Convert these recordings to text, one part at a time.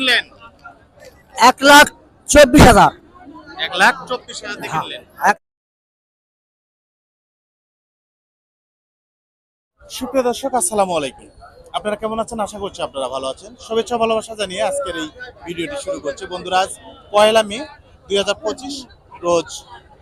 কিনলেন? এক লাখ চব্বিশ হাজার। এক লাখ চব্বিশ হাজার কিনলেন। সুপ্রিয় দর্শক আসসালামু আলাইকুম। আপনারা কেমন আছেন? আশা করছি আপনারা ভালো আছেন। শুভেচ্ছা ভালোবাসা জানিয়ে আজকের এই ভিডিওটি শুরু করছি। বন্ধুরা আজ পয়লা মে দুই হাজার পঁচিশ রোজ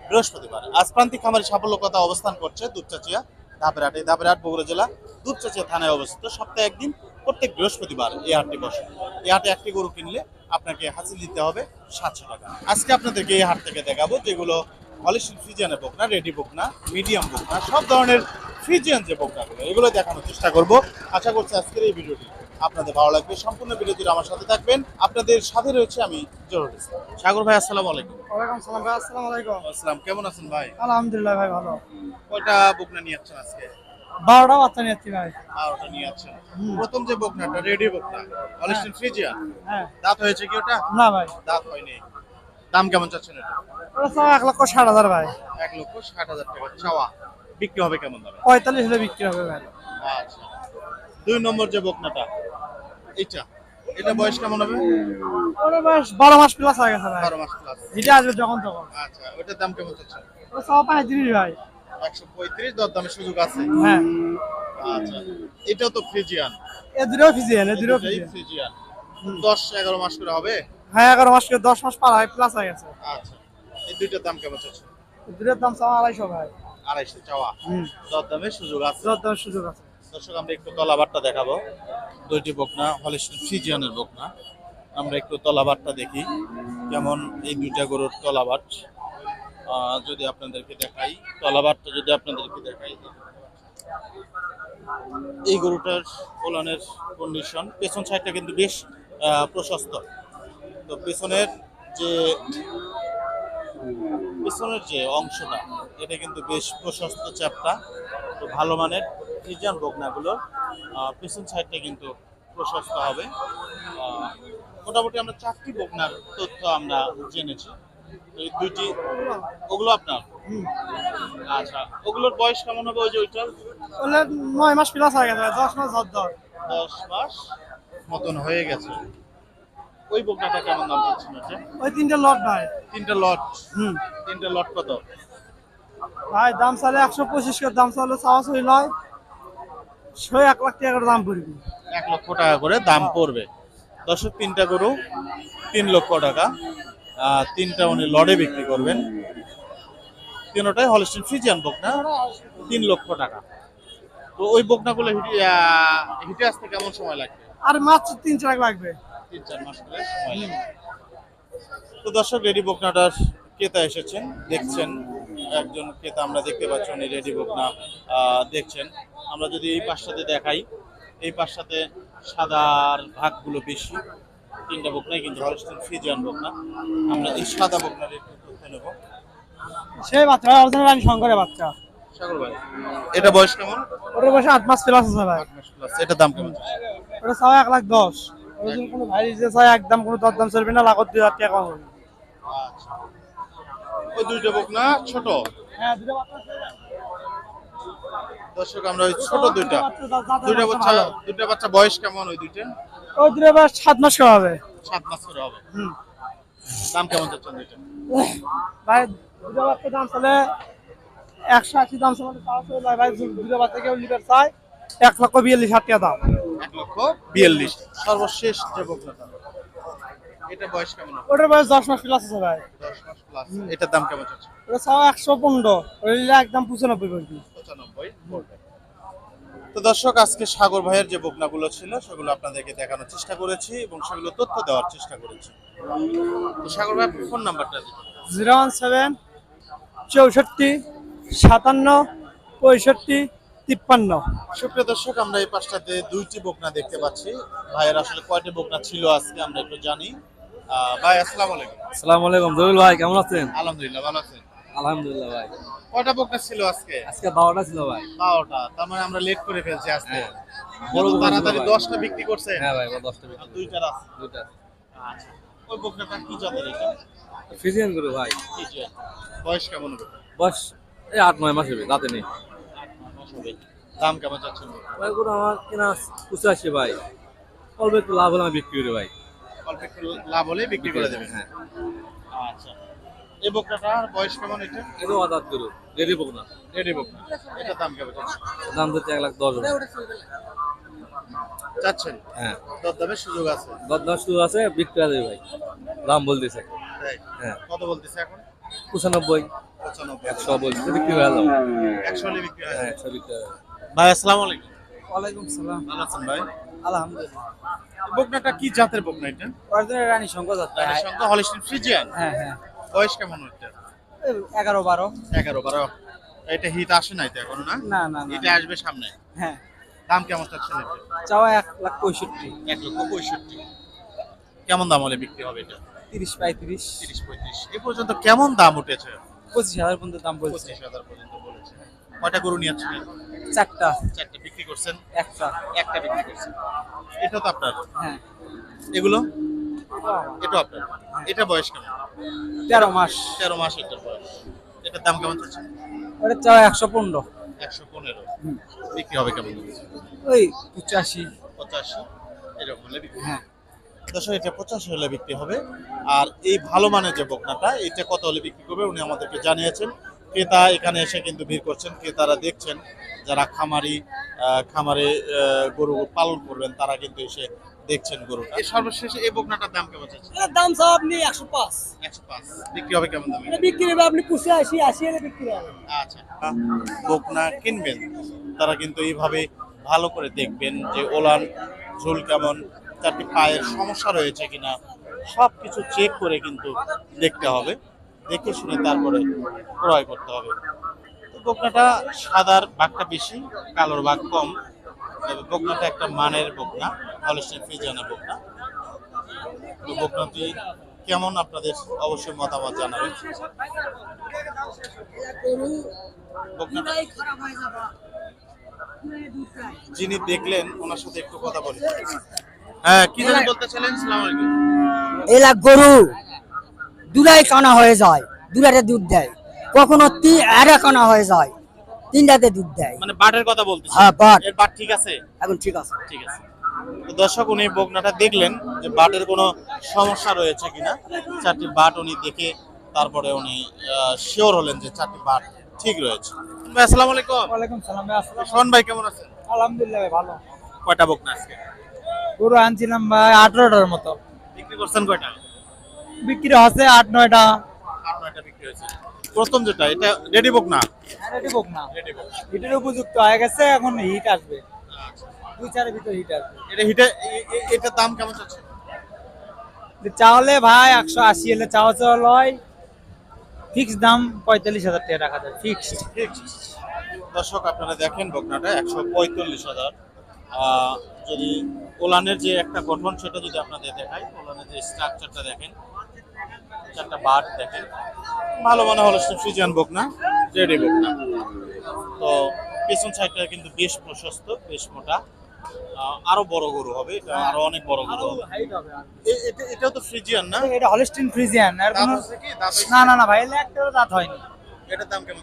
বৃহস্পতিবার। আজ প্রান্তিক খামারি সাফল্য কথা অবস্থান করছে দুপচাচিয়া ধাপেরহাট। এই ধাপেরহাট বগুড়া জেলা দুপচাচিয়া থানায় অবস্থিত। সপ্তাহে একদিন প্রত্যেক বৃহস্পতিবার এই হাটটি বসে। এই হাটে একটি গরু কিনলে আপনাকে হাসিল দিতে হবে সাতশো টাকা। আজকে আপনাদেরকে এই হাট থেকে দেখাবো যেগুলো হলিস্টিন ফ্রিজিয়ানের বোকনা রেডি বোকনা মিডিয়াম বোকনা সব ধরনের ফ্রিজিয়ান যে বোকনাগুলো এগুলো দেখানোর চেষ্টা করব। আশা করছি আজকের এই ভিডিওটি আপনাদের ভালো লাগবে। সম্পূর্ণ ভিডিওটির আমার সাথে থাকবেন। আপনাদের সাথে রয়েছে আমি জরুর। ইসলাম সাগর ভাই আসসালামু আলাইকুম। ওয়ালাইকুম সালাম ভাই আসসালামু আলাইকুম। আসসালাম কেমন আছেন ভাই? আলহামদুলিল্লাহ ভাই ভালো। কয়টা বোকনা নিয়ে যাচ্ছেন আজকে? বারোটা বাচ্চা নিয়েছি ভাই। আর ওটা নিয়ে যাচ্ছেন প্রথম যে বোকনাটা রেডি বোকনা হলিস্টিন ফ্রিজিয়ান হ্যাঁ। দাঁত হয়েছে কি ওটা? না ভাই। দাঁত হয়নি। দাম কেমন চাচ্ছেন এটা? ওটা সব এক লক্ষ ষাট হাজার ভাই। এক লক্ষ ষাট হাজার টাকা চাওয়া। বিক্রি হবে কেমন দামে? পঁয়তাল্লিশ হলে বিক্রি হবে ভাই। আচ্ছা। দুই নম্বর যে বকনাটা এইটা এটা বয়স কেমন হবে? ওটা বেশ বারো মাস প্লাস হয়ে গেছে ভাই। বারো মাস প্লাস যেটা আসবে যখন তখন। আচ্ছা ওটার দাম কেমন চাচ্ছেন? ওটা সব পঁয়ত্রিশ ভাই। একশো পঁয়ত্রিশ দর দামের সুযোগ আছে। হ্যাঁ। আচ্ছা এটাও তো ফ্রিজিয়ান। এ দুটো ফিজিয়ান এ দুটো ফিজিয়ান ফ্রিজিয়ান। দশ এগারো মাস করে হবে? হ্যাঁ এগারো মাস করে দশ মাস পার হয় প্লাস হয়ে গেছে। আচ্ছা এই দুইটার দাম কেমন এ দুটোর দাম সব আড়াইশো ভাই। আড়াইশো চাওয়া। দর দামের সুযোগ আছে। দর দামের সুযোগ আছে। দর্শক আমরা একটু তলাবারটা দেখাবো। দুইটি বকনা হলিস্টিন ফ্রিজিয়ানের বকনা। আমরা একটু তলাবারটা দেখি। যেমন এই দুইটা গরুর তলাবাট। যদি আপনাদেরকে দেখাই তলাবারটা যদি আপনাদেরকে দেখাই। এই গরুটার ওলানের কন্ডিশন পেছন সাইডটা কিন্তু বেশ প্রশস্ত। তো পেছনের যে পেছনের যে অংশটা এটা কিন্তু বেশ প্রশস্ত চ্যাপটা তো ভালো মানের ফ্রিজিয়ান বকনাগুলো আহ, পেছন সাইডটা কিন্তু প্রশস্ত হবে। মোটামুটি আমরা চারটি বকনার তথ্য আমরা জেনেছি। এই দুইটি ওগুলো আপনার? আচ্ছা ওগুলোর বয়স কেমন হবে ওই যে ওইটার? ওগুলো নয় মাস প্লাস হয়ে গেছে দশ মাস ধর ধর। দশ মাস মতন হয়ে গেছে। ওই বকনাটা কেমন দাম চাচ্ছেন ওটা ওই তিনটে লট ভাই। তিনটা লট হুম। তিনটা লট কত? ভাই দাম চালে একশো পঁচিশ করে দাম চালে চাওয়া সই নয়। ছয় এক লাখ টাকা করে দাম পড়বি। এক লক্ষ টাকা করে দাম পড়বে। দশক তিনটা গরু তিন লক্ষ টাকা। তিনটা উনি লড়ে বিক্রি করবেন। তিনটাই হলস্টিন ফ্রিজিয়ান বকনা তিন লক্ষ টাকা। তো ওই বকনাগুলো হিটে আসতে কেমন সময় লাগবে? আর মাত্র তিন চার লাগবে। তিন চার মাস সময় লাগবে। তো দর্শক রেডি বকনাটার ক্রেতা এসেছেন দেখছেন। একজন ক্রেতা আমরা দেখতে পাচ্ছি উনি রেডি বকনা দেখছেন। আমরা যদি এই পাশটাতে দেখাই এই পাশটাতে সাদার ভাগগুলো বেশি। তিনটা বকনাই কিন্তু হলস্টিন ফ্রিজিয়ান বকনা আমরা এই সাদা বকনার একটু তথ্য নেব সেই বাচ্চা অরিজিনাল রানী শঙ্করের বাচ্চা। সাগর ভাই এটা বয়স কেমন? ওটার বয়সে আট মাস প্লাস আছে ভাই। আট মাস প্লাস এটা দাম কেমন? ওটা চাওয়া এক লাখ দশ। কোনো ভাই যে চায় একদম কোনো দরদাম চলবে না লাখত দুই হাজার টাকা কম হবে আচ্ছা। ওই দুইটা বকনা ছোট? হ্যাঁ দুটো বাচ্চা দর্শক আমরা ওই ছোট দুইটা। দুইটা বাচ্চা। দুইটা বাচ্চা বয়স কেমন ওই দুইটা ওই দুটো সাত মাস করে হবে। সাত মাস করে হবে। হুম দাম কেমন দুইটা? ভাই দুটো বাচ্চা দাম চলে একশো আশি দাম চলে চলে ভাই দুটো বাচ্চা কেউ লিটার চায় এক লক্ষ বিয়াল্লিশ হাজার টাকা দাম। এক লক্ষ বিয়াল্লিশ। সর্বশেষ যে বকনাটা এটা বয়স কেমন ওটার বয়স দশ মাস প্লাস আছে ভাই। দশ মাস প্লাস এটার দাম কেমন যাচ্ছে ওটা চাওয়া একশো পনেরো ওটা একদম পঁচানব্বই করবি পঁচানব্বই পড়বে। তো দর্শক আজকে সাগর ভাইয়ের যে বকনাগুলো ছিল সেগুলো আপনাদেরকে দেখানোর চেষ্টা করেছি এবং সেগুলো তথ্য দেওয়ার চেষ্টা করেছি। তো সাগর ভাই ফোন নাম্বারটা দিন। জিরো ওয়ান সেভেন চৌষট্টি সাতান্ন পঁয়ষট্টি তিপ্পান্ন। সুপ্রিয় দর্শক আমরা এই পাশটাতে দুইটি বকনা দেখতে পাচ্ছি। ভাইয়ের আসলে কয়টি বকনা ছিল আজকে আমরা একটু জানি। আহ, ভাই আসসালামু আলাইকুম। আসসালামু আলাইকুম জহির ভাই কেমন আছেন? আলহামদুলিল্লাহ ভালো আছেন। আলহামদুলিল্লাহ ভাই। কয়টা বকনা ছিল আজকে? আজকে বারোটা ছিল ভাই। বারোটা। তার মানে আমরা লেট করে ফেলছি আজকে। হ্যাঁ। বড় তাড়াতাড়ি ভাই। দশটা বিক্রি করছে হ্যাঁ ভাই ও দশটা আর বিক্রি দুইটা আছে দুইটা আচ্ছা। ওই বকনাটা কি জাতের এটা? ফিজিয়ান করে ভাই। কি বয়স কেমন হবে? বস এই আট নয় মাস হবে রাতে নেই। আট নয় মাস হবে। দাম কেমন যাচ্ছেন? ভাই করে আমার কেনা পঁচাশি ভাই। অল্প একটু লাভ হলে বিক্রি করি ভাই। অল্প একটু লাভ হলে বিক্রি করে দেবেন হ্যাঁ। আচ্ছা। এই বকনাটার বয়স কেমন এটা? এটা আদাত গরু রেডি পোক রেডি বকনা। এটার দাম কেমন? দাম দিচ্ছে এক লাখ দশ হাজার। চাচ্ছেন? হ্যাঁ। দরদামের সুযোগ আছে। দশ শুরু আছে বিক্রি আছে ভাই। দাম বলতেছে। হ্যাঁ। কত বলতেছে এখন? পঁচানব্বই। পঁচানব্বই। একশো বলতেছে বিক্রি হয়ে যাবে একশো হলে বিক্রি হ্যাঁ একশো বিক্রি ভাই আসসালামু আলাইকুম। ওয়ালাইকুম সালাম। ভালো আছেন ভাই? আলহামদুলিল্লাহ। বকনাটা কি জাতের বকনা এটা? অরিজিনাল রানী শঙ্কর যাত্রা রানীর সঙ্গে হলিস্টিন ফ্রিজিয়ান হ্যাঁ হ্যাঁ। বয়স কেমন ওইটা এগারো বারো। এগারো বারো। এটা হিট আসে নাই তো এখন না? না না এটা আসবে সামনে? হ্যাঁ। দাম কেমন চাচ্ছেন এটা চাওয়া এক লাখ পঁয়ষট্টি। এক লক্ষ পঁয়ষট্টি। কেমন দাম হলে বিক্রি হবে এটা? তিরিশ পঁয়ত্রিশ। তিরিশ পঁয়ত্রিশ। এ পর্যন্ত কেমন দাম উঠেছে? পঁচিশ হাজার পর্যন্ত দাম বলছে। পঁচিশ হাজার পর্যন্ত বলেছে। কয়টা গরু নিয়ে আসছিলেন চারটা। চারটে বিক্রি করছেন? একটা। একটা বিক্রি করছেন। এটা তো আপনার। হ্যাঁ। এগুলো? এটা আপনার? এটা বয়স কেমন? তেরো মাস। তেরো মাস এটার বয়স। এটার দাম কেমন চাচ্ছেন? ওটা চাওয়া একশো পনেরো। একশো পনেরো। বিক্রি হবে কেমন? ওই পঁচাশি। পঁচাশি। এরকম হলে বিক্রি হ্যাঁ। দর্শক এটা পঁচাশি হলে বিক্রি হবে। আর এই ভালো মানের যে বকনাটা এটা কত হলে বিক্রি করবে উনি আমাদেরকে জানিয়েছেন। ক্রেতা এখানে এসে কিন্তু ভিড় করছেন। ক্রেতারা দেখছেন যারা খামারি খামারে গরু পালন করবেন তারা কিন্তু এসে দেখছেন গরুটা? সর্বশেষে এই বকনাটার দাম কেমন চাচ্ছেন? এটার দাম সব আপনি একশো পাঁচ। একশো পাঁচ। বিক্রি হবে কেমন দামে? এটা বিক্রি হবে আপনি পুষে আসি আসি এলে বিক্রি হবে। আচ্ছা। বকনা কিনবেন তারা কিন্তু এইভাবে ভালো করে দেখবেন যে ওলান ঝুল কেমন চারটি পায়ের সমস্যা রয়েছে কিনা সব কিছু চেক করে কিন্তু দেখতে হবে। দেখে শুনে তারপরে ক্রয় করতে হবে। তো বকনাটা সাদার ভাগটা বেশি কালোর ভাগ কম তবে বকনাটা একটা মানের বকনা। হলস্টেন ফিজানা বকনা তো বকনাটি কেমন আপনাদের অবশ্যই মতামত জানাবেন? যিনি দেখলেন ওনার সাথে একটু কথা বলি। হ্যাঁ কি জানি বলতেছিলেন? সালাম আলাইকুম। এলা গরু দুটাই কানা হয়ে যায় দুটাতে দুধ দেয়। কখনো তিন আড়া কানা হয়ে যায় তিনটাতে দুধ দেয়। মানে বাটের কথা বলতেছি হ্যাঁ, বাট। এর বাট ঠিক আছে? এখন ঠিক আছে। ঠিক আছে। দর্শক উনি বকনাটা দেখলেন যে বাটের কোনো সমস্যা রয়েছে কিনা। চারটি বাট উনি দেখে তারপরে উনি শিওর হলেন যে চারটি বাট ঠিক রয়েছে। ভাই আসসালামু আলাইকুম। ওয়ালাইকুম সালাম ভাই, আসসালাম। শোন ভাই কেমন আছেন? আলহামদুলিল্লাহ ভাই, ভালো। কয়টা বকনা আজকে? গরু আনছিলাম ভাই আঠারোটার মতো। বিক্রি করছেন কয়টা? বিক্রি হচ্ছে আট নয়টা। আট নয়টা বিক্রি হয়েছে। প্রথম যেটা এটা রেডি বকনা? রেডি হোক না রেডি বক হিটের উপযুক্ত হয়ে গেছে এখন হিট আসবে। দুই চারের ভিতর হিট আসবে এটা হিটে এ- এ- এটার দাম কেমন চাচ্ছে? চাওয়ালে ভাই একশো আশি এলে চাওয়া চাওয়া লয়। ফিক্স দাম পঁয়তাল্লিশ হাজার টাকা রাখা যায় ফিক্সড দর্শক আপনারা দেখেন বকনাটা একশো পঁয়তাল্লিশ হাজার। যদি ওলানের যে একটা গঠন সেটা যদি আপনাদের দেখাই ওলানের যে স্ট্রাকচারটা দেখেন চারটা বাট দেখেন ভালো মনে হলো ফ্রিজিয়ান বকনা রেডি বকনা। তো পেছন সাইডটা কিন্তু বেশ প্রশস্ত বেশ মোটা। আরও বড় গরু হবে এটা আরও অনেক বড় গরু হবে। এটা- তো ফ্রিজিয়ান না? এটা হলস্টিন ফ্রিজিয়ান আর কোনো? না না না ভাই একটারও দাঁত হয়নি। এটার দাম কেমন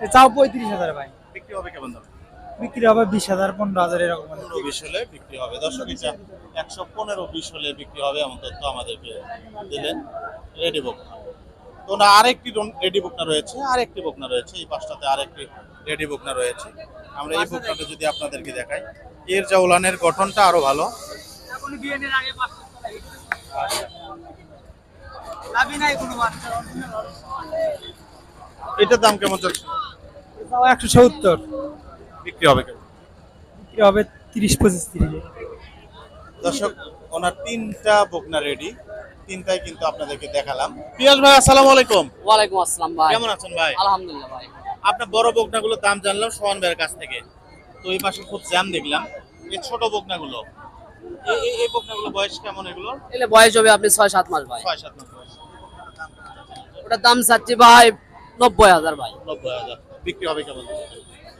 এ চাও পঁয়ত্রিশ হাজার ভাই। বিক্রি হবে কেমন দাম? বিক্রি হবে বিশ হাজার পনেরো হাজার এরকম। পনেরো বিশ হলে বিক্রি হবে। দর্শক এটা একশো পনেরো বিশ হলে বিক্রি হবে এমন তথ্য আমাদেরকে দিলেন রেডি বকনা তো না আরেকটি রেডি বকনা রয়েছে আরেকটি বকনা রয়েছে এই পাঁচটাতে আরেকটি রেডি বকনা রয়েছে। আমরা এই বকনাটা যদি আপনাদেরকে দেখাই এর যা উলানের গঠনটা আরও ভালো। এটার দাম কেমন চলছে একশো সত্তর। বিক্রি হবে কেমন? বিক্রি হবে তিরিশ পঁচিশ তিরিশ। দর্শক ওনার তিনটা বকনা রেডি তিনটাই কিন্তু আপনাদেরকে দেখালাম। পিয়াস ভাই আসসালামু আলাইকুম। ওয়ালাইকুম আসসালাম ভাই। কেমন আছেন ভাই? আলহামদুলিল্লাহ ভাই। আপনার বড় বকনাগুলোর দাম জানলাম সোহান ভাইয়ের কাছ থেকে। তো এই পাশে খুব জ্যাম দেখলাম। এই ছোট বকনাগুলো এই- বকনাগুলো বয়স কেমন এগুলো? এলে বয়স হবে আপনি ছয় সাত মাস ভাই। ছয় সাত মাস বয়স। ওটার দাম চাচ্ছি ভাই নব্বই হাজার ভাই। নব্বই হাজার। বিক্রি হবে কেমন?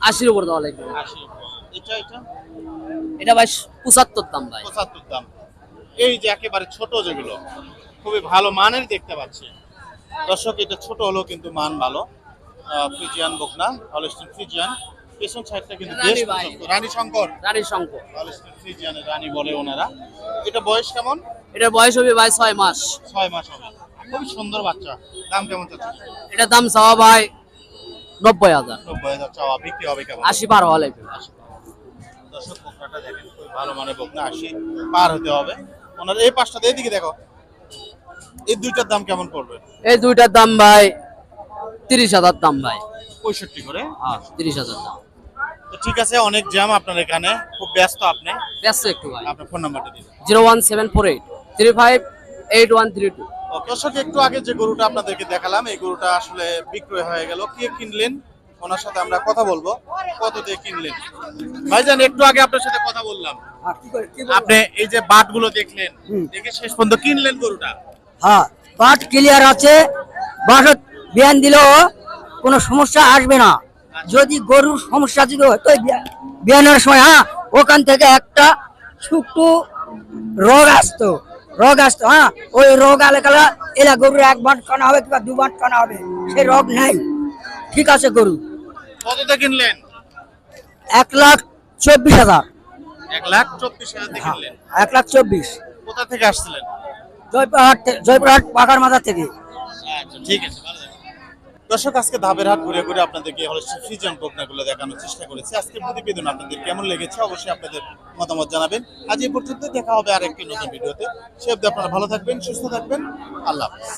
আশির উপর দেওয়া লাগবে। আশি এটা এটা? এটা ভাই পঁচাত্তর দাম ভাই। পঁচাত্তর দাম। এই যে একেবারে ছোট যেগুলো খুবই ভালো মানের দেখতে পাচ্ছি। দর্শক এটা ছোট হলেও কিন্তু মান ভালো। ফ্রিজিয়ান বকনা হলস্টিন ফ্রিজিয়ান। পেছন সাইডটা কিন্তু বেশ। রানী শঙ্কর। রানী শঙ্কর। হলস্টিন ফ্রিজিয়ানের রানী বলে ওনারা। এটা বয়স কেমন? এটা বয়স হবে ভাই ছয় মাস। ছয় মাস হবে। খুবই সুন্দর বাচ্চা। দাম কেমন চাচ্ছে এটার দাম চাওয়া ভাই নব্বই হাজার। নব্বই হাজার চাওয়া। বিক্রি হবে কেমন? আশি পার হওয়া লাগবে। দর্শক বকনাটা দেখেন খুব ভালো মানে বকনা। আশি পার হতে হবে। ওনার এই পাঁচটাতে এদিকে দেখো। এই দুইটার দাম কেমন পড়বে? এই দুইটার দাম ভাই তিরিশ হাজার দাম ভাই। পঁয়ষট্টি করে? হ্যাঁ তিরিশ হাজার দাম। তো ঠিক আছে অনেক জ্যাম আপনার এখানে। খুব ব্যস্ত আপনি। ব্যস্ত একটু ভাই। আপনার ফোন নাম্বারটা দিন। Zero one seven four eight three five eight one three two. দর্শক একটু আগে যে গরুটা আপনাদেরকে দেখালাম এই গরুটা আসলে বিক্রয় হয়ে গেল। কে কিনলেন? ওনার সাথে আমরা কথা বলব। কত দিয়ে কিনলেন? ভাইজান একটু আগে আপনার সাথে কথা বললাম। আপনি এই যে বাটগুলো দেখলেন দেখে শেষ পর্যন্ত কিনলেন গরুটা? হ্যাঁ পাট ক্লিয়ার আছে। বাসত বিয়ান দিলেও কোনো সমস্যা আসবে না। যদি গরুর সমস্যা যদি হয় তো বিয়া- বিয়ানের সময় হ্যাঁ ওখান থেকে একটা শুকটু রোগ আসতো। রোগ আসতো হ্যাঁ ওই রোগ আলে কালা এলা গরুর এক বাট কানা হবে কিংবা দু বাট কানা হবে সেই রোগ নাই। ঠিক আছে গরু। কত দিয়ে কিনলেন? এক লাখ চব্বিশ হাজার। এক লাখ চব্বিশ হাজার কিনলেন। এক লাখ চব্বিশ। কোথা থেকে আসছিলেন? জয়পুরহাট জয়পুরহাট পাকার মাথা থেকে। আচ্ছা ঠিক আছে। দর্শক, আজকে ধাপের হাট ঘুরে ঘুরে আপনাদেরকে হলে ফ্রিজন বকনাগুলো দেখানোর চেষ্টা করেছি। আজকে প্রতিবেদন আপনাদের কেমন লেগেছে অবশ্যই আপনাদের মতামত জানাবেন। আজ এই পর্যন্ত দেখা হবে আরেকটি নতুন ভিডিওতে। সে অবধি আপনারা ভালো থাকবেন, সুস্থ থাকবেন। আল্লাহ হাফেজ।